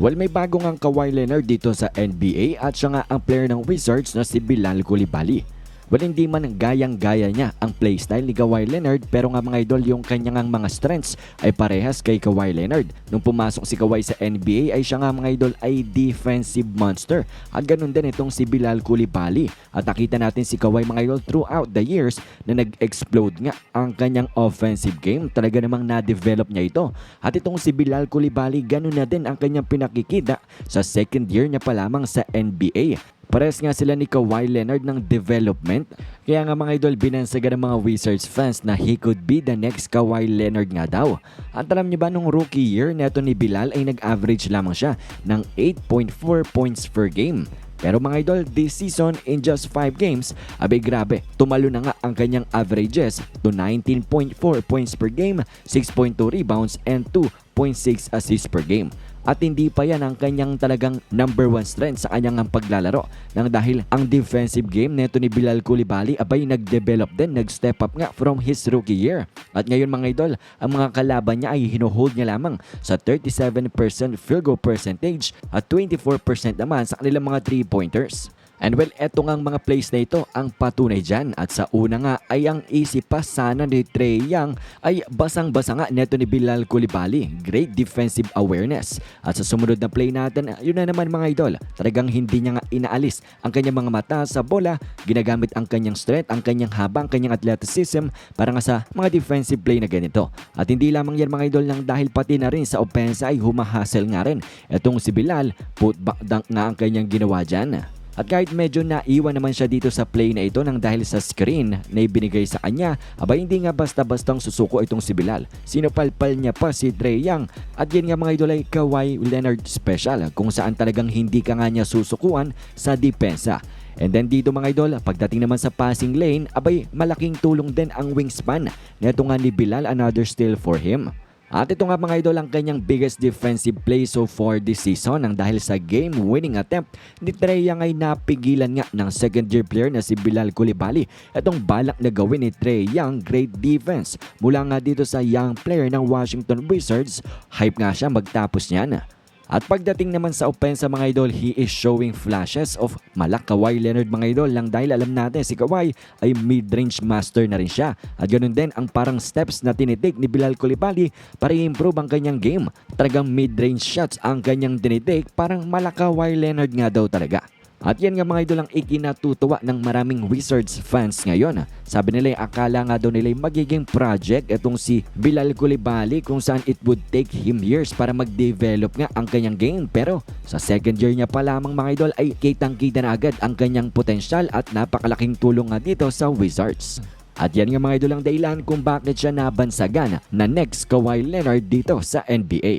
Well, may bago nga Kawhi Leonard dito sa NBA at siya nga ang player ng Wizards na si Bilal Coulibaly. Well, hindi man gayang-gaya niya ang playstyle ni Kawhi Leonard pero nga mga idol yung kanyang mga strengths ay parehas kay Kawhi Leonard. Nung pumasok si Kawhi sa NBA ay siya nga mga idol ay defensive monster. At ganun din itong si Bilal Coulibaly. At nakita natin si Kawhi mga idol throughout the years na nag-explode nga ang kanyang offensive game. Talaga namang na-develop niya ito. At itong si Bilal Coulibaly ganun na din ang kanyang pinakikita sa second year niya pa lamang sa NBA. Pares nga sila ni Kawhi Leonard ng development. Kaya nga mga idol, binansaga ng mga Wizards fans na he could be the next Kawhi Leonard nga daw. At alam niyo ba nung rookie year neto ni Bilal ay nag-average lamang siya ng 8.4 points per game. Pero mga idol, this season in just 5 games, abay grabe, tumalo na nga ang kanyang averages to 19.4 points per game, 6.2 rebounds, and 2.6 assists per game. At hindi pa yan ang kanyang talagang number one strength sa kanyang paglalaro. Nang dahil ang defensive game neto ni Bilal Coulibaly abay nag-develop din, nag-step up nga from his rookie year. At ngayon mga idol, ang mga kalaban niya ay hinuhold niya lamang sa 37% field goal percentage at 24% naman sa kanilang mga 3-pointers. And well, eto nga ang mga plays na ito ang patunay dyan. At sa una nga ay ang isip pa sana ni Trey Young ay basang-basa nga neto ni Bilal Coulibaly. Great defensive awareness. At sa sumunod na play natin, yun na naman mga idol. Talagang hindi niya nga inaalis ang kanyang mga mata sa bola. Ginagamit ang kanyang strength, ang kanyang haba, ang kanyang athleticism para nga sa mga defensive play na ganito. At hindi lamang yan mga idol lang dahil pati na rin sa opensa ay humahasel nga rin. Etong si Bilal, putback dunk nga ang kanyang ginawa dyan. At kahit medyo naiwan naman siya dito sa play na ito nang dahil sa screen na ibinigay sa kanya, aba hindi nga basta-bastang susuko itong si Bilal. Sinupalpal niya pa si Trey Young at yan nga mga idol ay Kawhi Leonard special kung saan talagang hindi ka nga niya susukuan sa depensa. And then dito mga idol, pagdating naman sa passing lane, abay malaking tulong din ang wingspan. Neto nga ni Bilal another steal for him. At ito nga mga idol ang kanyang biggest defensive play so far this season nang dahil sa game-winning attempt ni Trey Young ay napigilan nga ng second year player na si Bilal Coulibaly. Itong balak na gawin ni Trey Young, great defense. Mula nga dito sa young player ng Washington Wizards, hype nga siya magtapos niyan. At pagdating naman sa opensa mga idol, he is showing flashes of malak Kawhi Leonard mga idol lang dahil alam natin si Kawhi ay mid-range master na rin siya. At ganun din ang parang steps na tinitik ni Bilal Coulibaly para i-improve ang kanyang game. Talagang mid-range shots ang kanyang tinitik, parang malak Kawhi Leonard nga daw talaga. At yan nga mga idol ang ikinatutuwa ng maraming Wizards fans ngayon. Sabi nila akala nga daw nila magiging project itong si Bilal Coulibaly kung saan it would take him years para mag-develop nga ang kanyang game. Pero sa second year niya pa lamang mga idol ay kitang-kita na agad ang kanyang potensyal at napakalaking tulong nga dito sa Wizards. At yan nga mga idol ang dahilan kung bakit siya nabansagan na next Kawhi Leonard dito sa NBA.